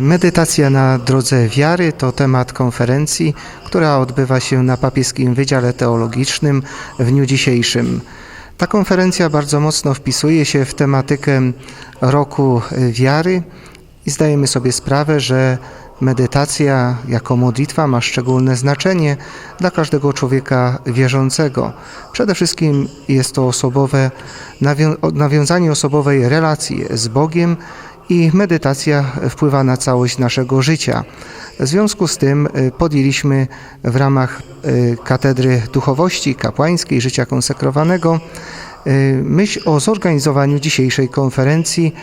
Medytacja na drodze wiary to temat konferencji, która odbywa się na Papieskim Wydziale Teologicznym w dniu dzisiejszym. Ta konferencja bardzo mocno wpisuje się w tematykę roku wiary i zdajemy sobie sprawę, że medytacja jako modlitwa ma szczególne znaczenie dla każdego człowieka wierzącego. Przede wszystkim jest to osobowe, nawią- nawiązanie osobowej relacji z Bogiem i medytacja wpływa na całość naszego życia. W związku z tym y, podjęliśmy w ramach y, Katedry Duchowości Kapłańskiej Życia Konsekrowanego y, myśl o zorganizowaniu dzisiejszej konferencji.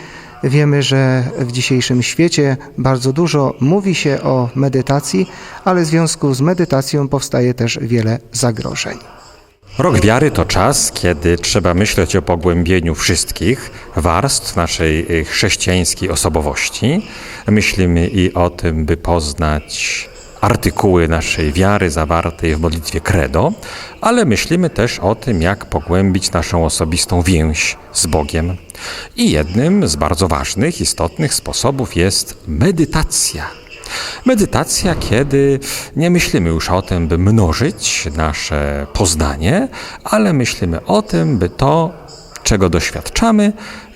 Wiemy, że w dzisiejszym świecie bardzo dużo mówi się o medytacji, ale w związku z medytacją powstaje też wiele zagrożeń. Rok wiary to czas, kiedy trzeba myśleć o pogłębieniu wszystkich warstw naszej y, chrześcijańskiej osobowości. Myślimy i o tym, by poznać artykuły naszej wiary zawartej w modlitwie Credo, ale myślimy też o tym, jak pogłębić naszą osobistą więź z Bogiem. I jednym z bardzo ważnych, istotnych sposobów jest medytacja. Medytacja, kiedy nie myślimy już o tym, by mnożyć nasze poznanie, ale myślimy o tym, by to, czego doświadczamy,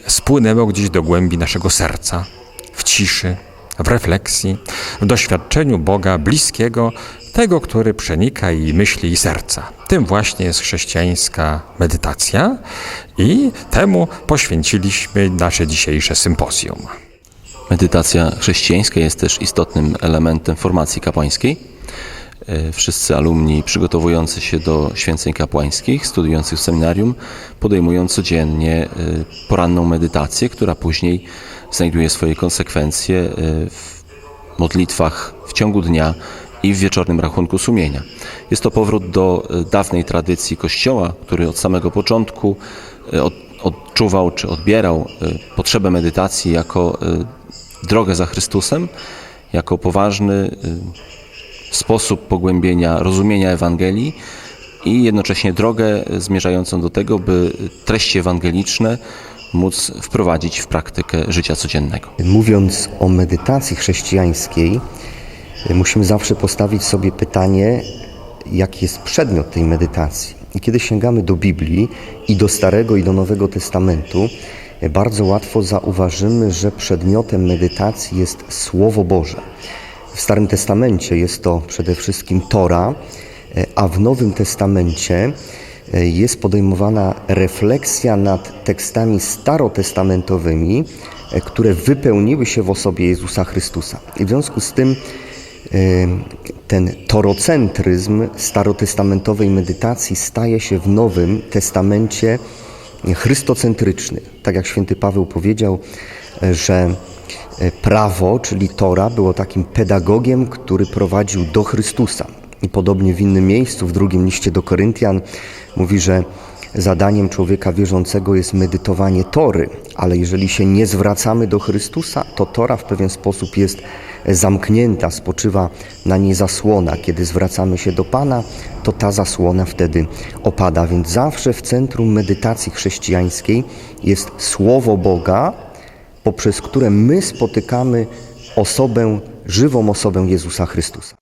spłynęło gdzieś do głębi naszego serca, w ciszy, w refleksji, w doświadczeniu Boga bliskiego, tego, który przenika i myśli i serca. Tym właśnie jest chrześcijańska medytacja i temu poświęciliśmy nasze dzisiejsze sympozjum. Medytacja chrześcijańska jest też istotnym elementem formacji kapłańskiej. E, Wszyscy alumni przygotowujący się do święceń kapłańskich, studiujących w seminarium, podejmują codziennie e, poranną medytację, która później znajduje swoje konsekwencje e, w modlitwach w ciągu dnia i w wieczornym rachunku sumienia. Jest to powrót do dawnej tradycji Kościoła, który od samego początku od, odczuwał czy odbierał potrzebę medytacji jako drogę za Chrystusem, jako poważny e, sposób pogłębienia rozumienia Ewangelii i jednocześnie drogę zmierzającą do tego, by treści ewangeliczne móc wprowadzić w praktykę życia codziennego. Mówiąc o medytacji chrześcijańskiej, y, musimy zawsze postawić sobie pytanie, jaki jest przedmiot tej medytacji. I kiedy sięgamy do Biblii i do Starego i do Nowego Testamentu, y, bardzo łatwo zauważymy, że przedmiotem medytacji jest Słowo Boże. W Starym Testamencie jest to przede wszystkim Tora, a w Nowym Testamencie y, jest podejmowana refleksja nad tekstami starotestamentowymi, y, które wypełniły się w osobie Jezusa Chrystusa. I w związku z tym y, ten torocentryzm starotestamentowej medytacji staje się w Nowym Testamencie chrystocentryczny. Tak jak święty Paweł powiedział, y, że y, prawo, czyli Tora, było takim pedagogiem, który prowadził do Chrystusa. I podobnie w innym miejscu, w drugim liście do Koryntian, mówi, że zadaniem człowieka wierzącego jest medytowanie Tory, ale jeżeli się nie zwracamy do Chrystusa, to Tora w pewien sposób jest zamknięta, spoczywa na niej zasłona. Kiedy zwracamy się do Pana, to ta zasłona wtedy opada. Więc zawsze w centrum medytacji chrześcijańskiej jest Słowo Boga, poprzez które my spotykamy osobę, żywą osobę Jezusa Chrystusa.